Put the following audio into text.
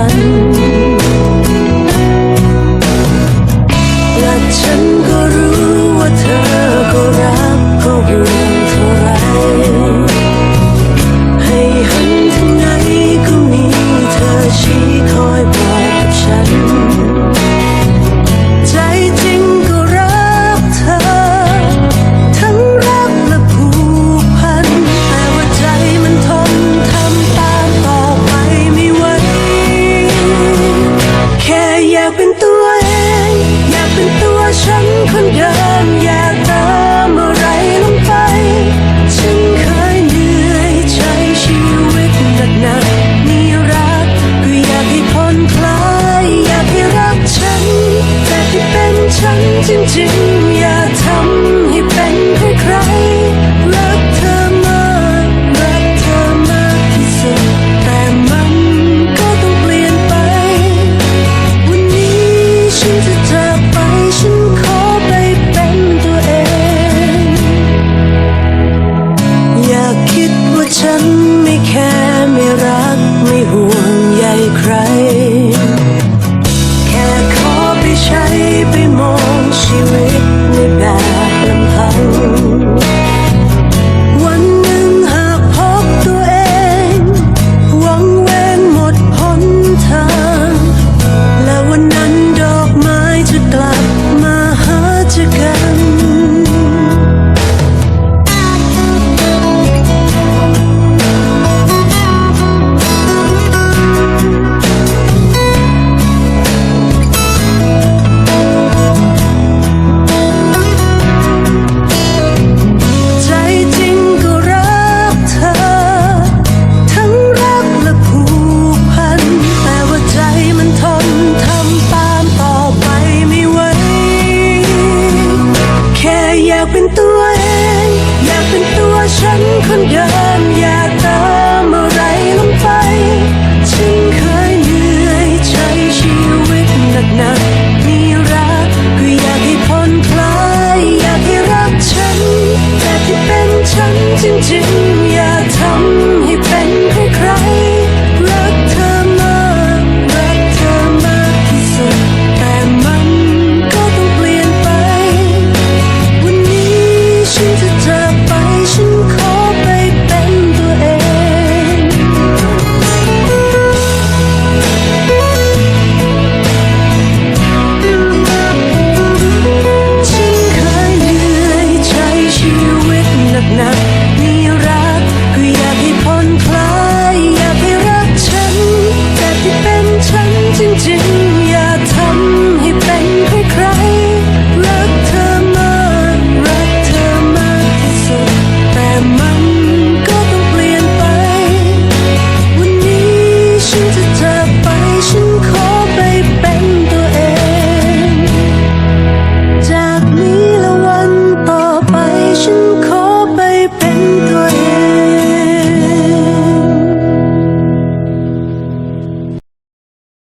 난 จริงๆ อย่าทำให้เป็นให้ใครรักเธอมากรักเธอมากที่สุด แต่มันก็ต้องเปลี่ยนไป วันนี้ฉันจะจากไปฉันขอไปเป็นตัวเอง อย่าคิดว่าฉันไม่แคร์ไม่รักไม่ห่วงใยใคร แค่ขอไปใช้ไปมอง ชีวิตในแบบลำพัง 今日